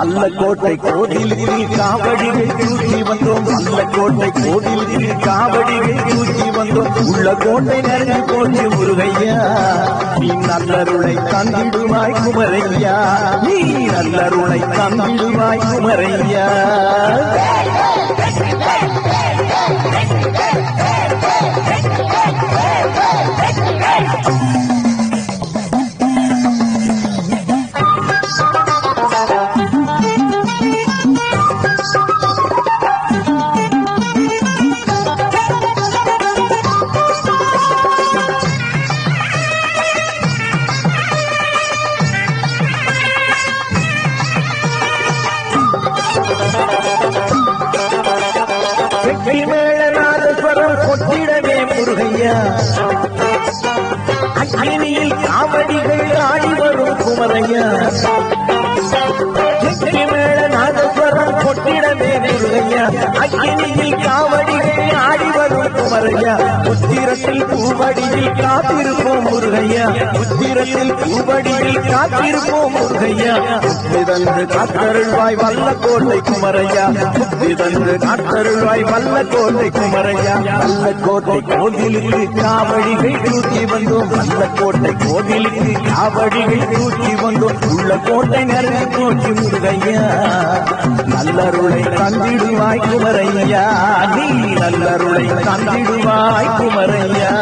வல்லக்கோட்டை கோவிலுக்கு காவடிகள் தூக்கி வந்தோம். வல்லக்கோட்டை கோவிலுக்கு காவடிகள் தூக்கி வந்தோம். உள்ள கோட்டை நிறைஞ்சு போச்சு முருகையா. நீ நல்லருளை தந்திடுவாய் குமரையா. நீ நல்லருளை தந்திடுவாய் குமரையா. வெற்றி கொட்டிடவே முருகையா. அக்னியில் காவடிகள் ஆடி வரும் குமரையா. வெற்றி கொட்டிடவே முருகையா. அக்னியில் காவடிகள் பாரையா உத்திரத்தில் பூவடியில் காத்திருப்போம் முருகையா. உத்திரத்தில் பூவடியில் காத்திருப்போம் முருகையா. புத்திதன்று காத்தருள்வாய் வல்ல கோட்டை குமரையா. புத்திதன்று காத்தருள்வாய் வல்ல கோட்டை குமரையா. வல்ல கோட்டை கோவிலுக்கு காவடிகள் தூக்கி வந்தோம். வல்ல கோட்டை கோவிலுக்கு காவடிகள் தூக்கி வந்தோம். உள்ள கோட்டை நிறைய போச்சு முருகையா. நல்லருளை தந்திடுவாய் குமரையா நீ நல்லருளை தந்திடுவாய் குமரையா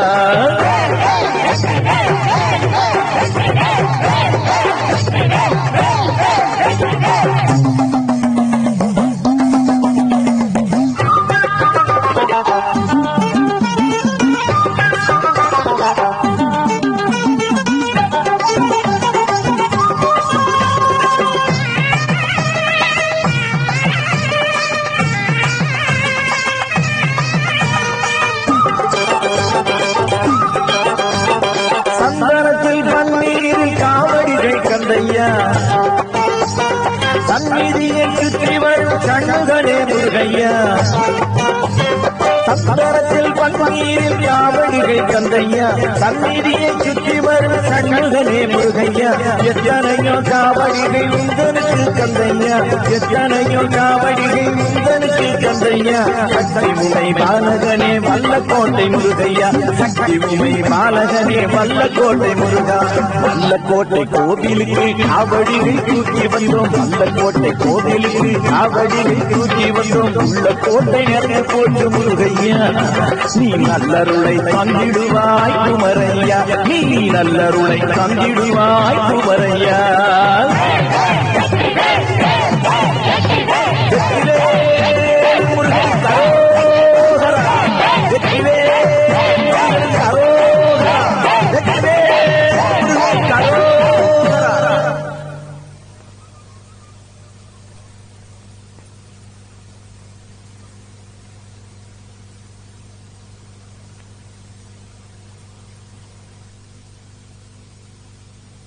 சந்நிதியை சுற்றி கண்ணுகளே முருகையா. சந்தரத்தில் பன்னீரில் காவடிகள் கந்தையா சந்நிதியை சுற்றி கண்ணுகளே முருகையா. எத்தனையோ காவடிகை காவடிகள் உந்தனுக்கு கந்தையா எத்தனையோ காவடிகள் உந்தனுக்கு கந்தையா சக்தி உமை பாலகனே வல்ல கோட்டை முருகையா. சக்தி உமை பாலகனே வல்ல கோட்டை முருகா. வல்ல கோட்டை கோவிலுக்கு காவடிகள் தூக்கி வந்தோம். வல்ல கோட்டை கோவிலுக்கு காவடிகள் தூக்கி வந்தோம். உள்ள கோட்டை நிறைய போட்டு முருகையா. நீ நல்லருளை தந்திடுவாய் குமரையா நீ நல்லருளை தந்திடுவாய் குமரையா